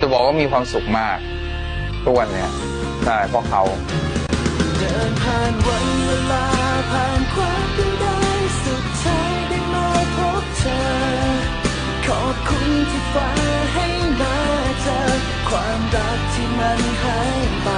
จะบอกว่ามีความสุขมากทุกวันเนี่ยใช่เพราะเขาเดินผ่านวันเวลาผ่านความเป็นได้สุดท้ายได้มาพบเธอ ขอบคุณที่ฟ้าให้มาเจอความรักที่มันหายไป